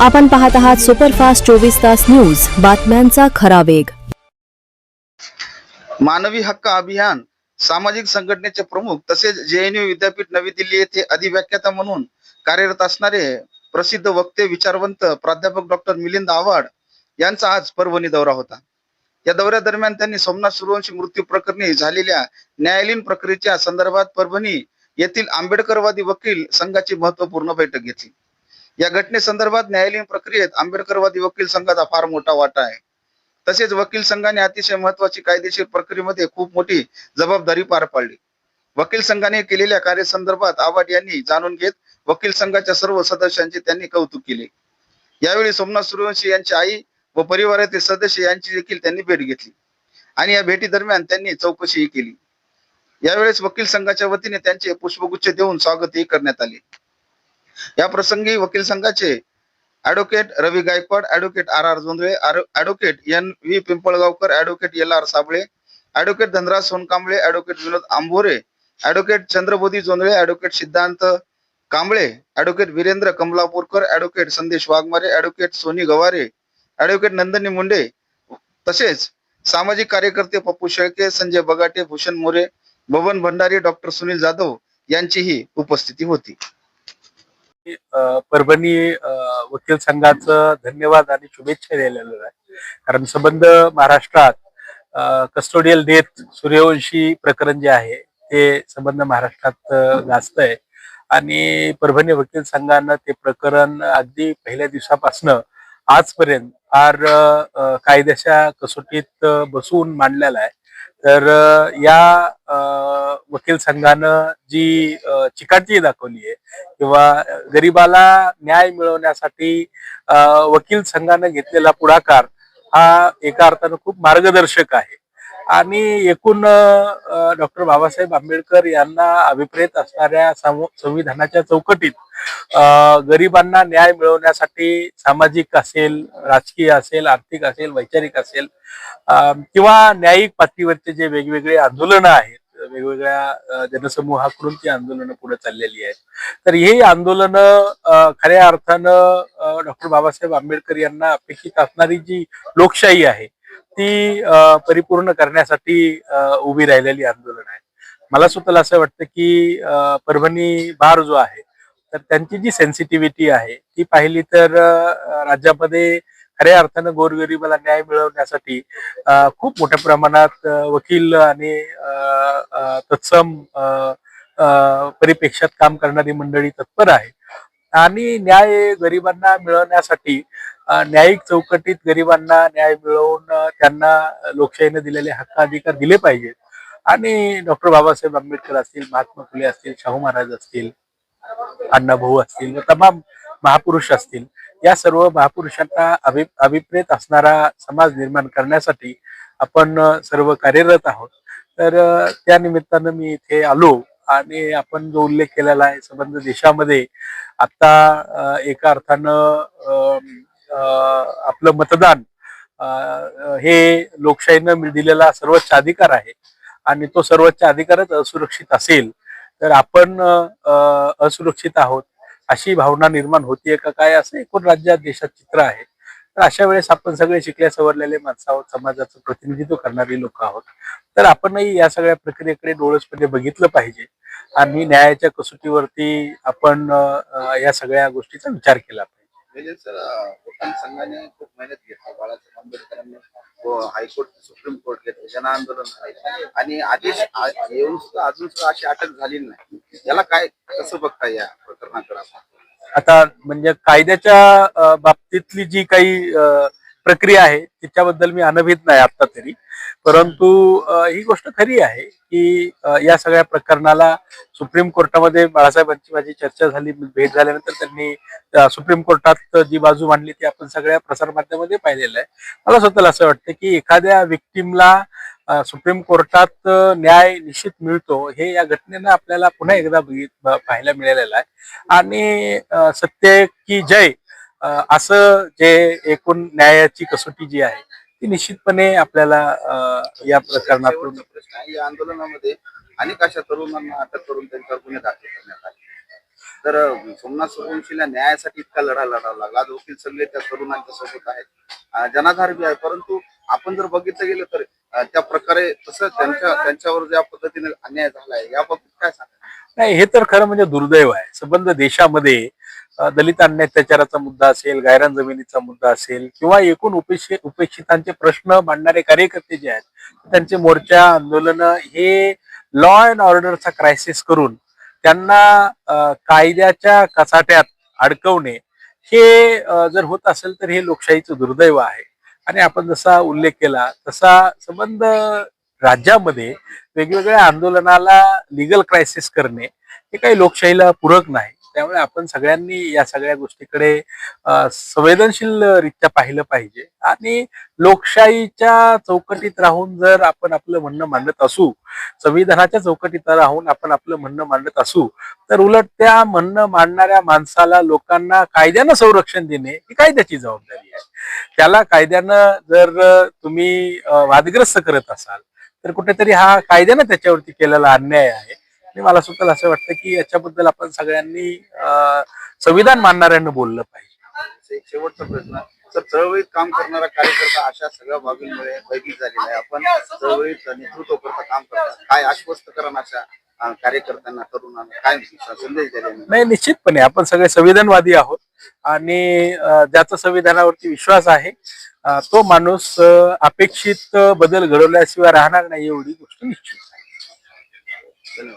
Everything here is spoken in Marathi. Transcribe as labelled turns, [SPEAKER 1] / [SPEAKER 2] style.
[SPEAKER 1] आपण पाहत आहात सुपरफास्ट चोवीस तास न्यूज. बातम्यांचा खरा वेग.
[SPEAKER 2] मानवी हक्क अभियान सामाजिक संघटनेचे प्रमुख तसेच जेएनयू विद्यापीठ नवी दिल्ली येथे अधिव्याख्याता म्हणून कार्यरत असणारे प्रसिद्ध वक्ते विचारवंत प्राध्यापक डॉक्टर मिलिंद आव्हाड यांचा आज परभणी दौरा होता. या दौऱ्यादरम्यान त्यांनी सोमनाथ सूर्यवंशी मृत्यू प्रकरणी झालेल्या न्यायालयीन प्रक्रियेच्या संदर्भात परभणी येथील आंबेडकरवादी वकील संघाची महत्त्वपूर्ण बैठक घेतली. या घटनेसंदर्भात न्यायालयीन प्रक्रियेत आंबेडकरवादी वकील संघाचा फार मोठा वाटा आहे. तसेच वकील संघाने अतिशय महत्वाची कायदेशीर प्रक्रियेमध्ये खूप मोठी जबाबदारी पार पाडली. वकील संघाने केलेल्या कार्यसंदर्भात आव्हाड यांनी जाणून घेत वकील संघाच्या सर्व सदस्यांचे त्यांनी कौतुक केले. यावेळी सोमनाथ सूर्यवंशी यांची आई व परिवारातील सदस्य यांची देखील त्यांनी भेट घेतली आणि या भेटी दरम्यान त्यांनी चौकशीही केली. यावेळेस वकील संघाच्या वतीने त्यांचे पुष्पगुच्छ देऊन स्वागतही करण्यात आले. या प्रसंगी वकील संघाचे advocate Ravi Gaikwad advocate R R Jondhale advocate N V Pimpalgaonkar advocate L R Sable advocate Dhanraj Sonkamble advocate Vinod Ambore advocate Chandrabodhi Jondhale advocate Siddhant Kamble advocate Virendra Kamalapurkar advocate Sandesh Waghmare advocate Soni Gaware advocate Nandini Munde तसेच सामाजिक कार्यकर्ते पप्पू शेळके संजय बगाटे भूषण मोरे बबन भंडारी डॉक्टर सुनील जाधव यांचीही उपस्थिती होती.
[SPEAKER 3] परभणी वकील संघाचं धन्यवाद आणि शुभेच्छा द्यायला आहे कारण संबंध महाराष्ट्रात कस्टोडियल डेथ सूर्यवंशी प्रकरण जे आहे ते संबंध महाराष्ट्रात गाजत आहे आणि परभणी वकील संघानं ते प्रकरण अगदी पहिल्या दिवसापासनं आजपर्यंत फार कायद्याच्या कसोटीत बसवून मांडलेला आहे. तर या अ, वकील संघानं जी चिकाटी दाखवली आहे किंवा गरिबाला न्याय मिळवण्यासाठी वकील संघानं घेतलेला पुढाकार हा एका अर्थानं खूप मार्गदर्शक आहे. आणि एकूण डॉक्टर बाबासाहेब आंबेडकर यांना अभिप्रेत असणाऱ्या संविधानाच्या चौकटीत गरिबांना न्याय मिळवण्यासाठी सामाजिक असेल राजकीय असेल आर्थिक असेल वैचारिक असेल किंवा न्यायिक पातळीवरचे जे वेगवेगळे आंदोलनं आहेत वेगवेगळ्या जनसमूहाकडून ती आंदोलनं पुढे चाललेली आहेत. तर ही आंदोलनं खऱ्या अर्थानं डॉक्टर बाबासाहेब आंबेडकर यांना अपेक्षित असणारी जी लोकशाही आहे ती परिपूर्ण करण्यासाठी उभी राहिलेली आंदोलन आहे. मला सुद्धा असं वाटतं की परभणी बार जो आहे तर त्यांची जी सेन्सिटिव्हिटी आहे ती पाहिली तर राज्यामध्ये खऱ्या अर्थानं गोरगरिबाला न्याय मिळवण्यासाठी खूप मोठ्या प्रमाणात वकील आणि अ, तत्सम अ, परिपेक्षात काम करणारी मंडळी तत्पर आहे. आणि न्याय गरिबांना मिळवण्यासाठी न्यायिक चौकटीत गरिबांना न्याय मिळवून त्यांना लोकशाहीने दिलेले हक्क अधिकार दिले पाहिजेत. आणि डॉक्टर बाबासाहेब आंबेडकर असतील महात्मा फुले असतील शाहू महाराज असतील अण्णाभाऊ असतील व तमाम महापुरुष असतील या सर्व महापुरुषांना अभि अभिप्रेत असणारा समाज निर्माण करण्यासाठी आपण सर्व कार्यरत आहोत. तर त्या निमित्तानं मी इथे आलो आणि आपण जो उल्लेख केलेला आहे संबंध देशामध्ये आता एका अर्थानं आपलं मतदान हे लोकशाहीनं मिळ- दिलेला सर्वोच्च अधिकार आहे आणि तो सर्वोच्च अधिकारच असुरक्षित असेल तर आपण असुरक्षित आहोत अशी भावना निर्माण होतीये का काय असं एकूण राज्यात देशात चित्र आहे. तर अशा वेळेस आपण सगळे शिकल्या सवरलेले माणसं आहोत समाजाचं प्रतिनिधित्व करणारी लोक आहोत. तर आपणही या सगळ्या प्रक्रियेकडे डोळसपणे बघितलं पाहिजे आणि न्यायाच्या कसोटीवरती आपण या सगळ्या गोष्टीचा विचार केला पाहिजे.
[SPEAKER 2] म्हणजे सर संघाने खूप मेहनत घेतली. बाळासाहेब आंबेडकरांनी हायकोर्ट सुप्रीम कोर्ट घेतलं जन आंदोलन आणि आदेश येऊन सुद्धा अजून सुद्धा अशी अटक झालेली नाही. याला काय कसं बघता या प्रकरणाकडे
[SPEAKER 3] आता म्हणजे कायद्याच्या बाबतीतली जी काही प्रक्रिया आहे तिच्याबद्दल मी अनभित नाही आता तरी. परंतु ही गोष्ट खरी आहे की या सगळ्या प्रकरणाला सुप्रीम कोर्टामध्ये बाळासाहेबांची माझी चर्चा झाली भेट झाल्यानंतर त्यांनी सुप्रीम कोर्टात जी बाजू मांडली ती आपण सगळ्या प्रसारमाध्यमामध्ये पाहिलेलं आहे. मला स्वतःला असं वाटतं की एखाद्या व्यक्तीमला सुप्रीम कोर्टात न्याय निश्चित मिळतो हे या घटनेनं आपल्याला पुन्हा एकदा बघित पाहायला मिळालेलं आहे. आणि सत्य की जय असं जे एकूण न्यायाची कसोटी जी आहे ती निश्चितपणे आपल्याला या प्रकरणातून
[SPEAKER 2] प्रश्न आहे या आंदोलनामध्ये अनेक अशा तरुणांना अटक करून त्यांच्यावर गुन्हे दाखल करण्यात आले. तर सोमनाथ सूर्यवंशीला न्यायासाठी इतका लढा लढावा लागला. आज वकील सगळे त्या तरुणांच्या सोबत आहेत. जनाधार बी आहे. परंतु आपण जर बघितलं गेलं तर त्या प्रकारे तसं त्यांच्या त्यांच्यावर ज्या पद्धतीने अन्याय झालाय याबाबत काय सांगा
[SPEAKER 3] नाही हे तर खरं म्हणजे दुर्दैव आहे. संबंध देशामध्ये दलित अन्याय अत्याचाराचा मुद्दा असेल गायरान जमिनीचा मुद्दा असेल किंवा एकूण उपेक्षित उपेक्षितांचे प्रश्न मांडणारे कार्यकर्ते जे आहेत त्यांचे मोर्चा आंदोलन हे लॉ अँड ऑर्डरचा क्रायसिस करून त्यांना कायद्याच्या कचाट्यात अडकवणे हे जर होत असेल तर हे लोकशाहीचं दुर्दैव आहे. आणि आपण जसा उल्लेख केला तसा संबंध राज्यामध्ये वेगवेगळ्या आंदोलनाला लिगल क्रायसिस करणे हे काही लोकशाहीला पूरक नाही. त्यामुळे आपण सगळ्यांनी या सगळ्या गोष्टीकडे संवेदनशील रित्या पाहिलं पाहिजे. आणि लोकशाहीच्या चौकटीत राहून जर आपण आपलं म्हणणं मांडत असू संविधानाच्या चौकटीत राहून आपण आपलं म्हणणं मांडत असू तर उलट त्या म्हणणं मांडणाऱ्या माणसाला लोकांना कायद्यानं संरक्षण देणे ही कायद्याची जबाबदारी आहे. त्याला कायद्यानं जर तुम्ही वादग्रस्त करत असाल तर कुठेतरी हा कायद्यानं त्याच्यावरती केलेला अन्याय आहे. आणि मला सुद्धा असं वाटतं की याच्याबद्दल आपण सगळ्यांनी संविधान मानणाऱ्यांना बोललं पाहिजे.
[SPEAKER 2] शेवटचा प्रश्न. सर चळवळीत काम करणारा कार्यकर्ता अशा सगळ्या बाबींमुळे भयभीत झालेला आहे. आपण चळवळीत नेतृत्व करता काम करता काय आश्वस्त करा अशा कार्यकर्त्यांना तरुणांना? काय संदेश दिले
[SPEAKER 3] नाही निश्चितपणे. आपण सगळे संविधानवादी आहोत आणि ज्याचा संविधानावरती विश्वास आहे तो माणूस अपेक्षित बदल घडवल्याशिवाय राहणार नाही एवढी गोष्ट निश्चित आहे.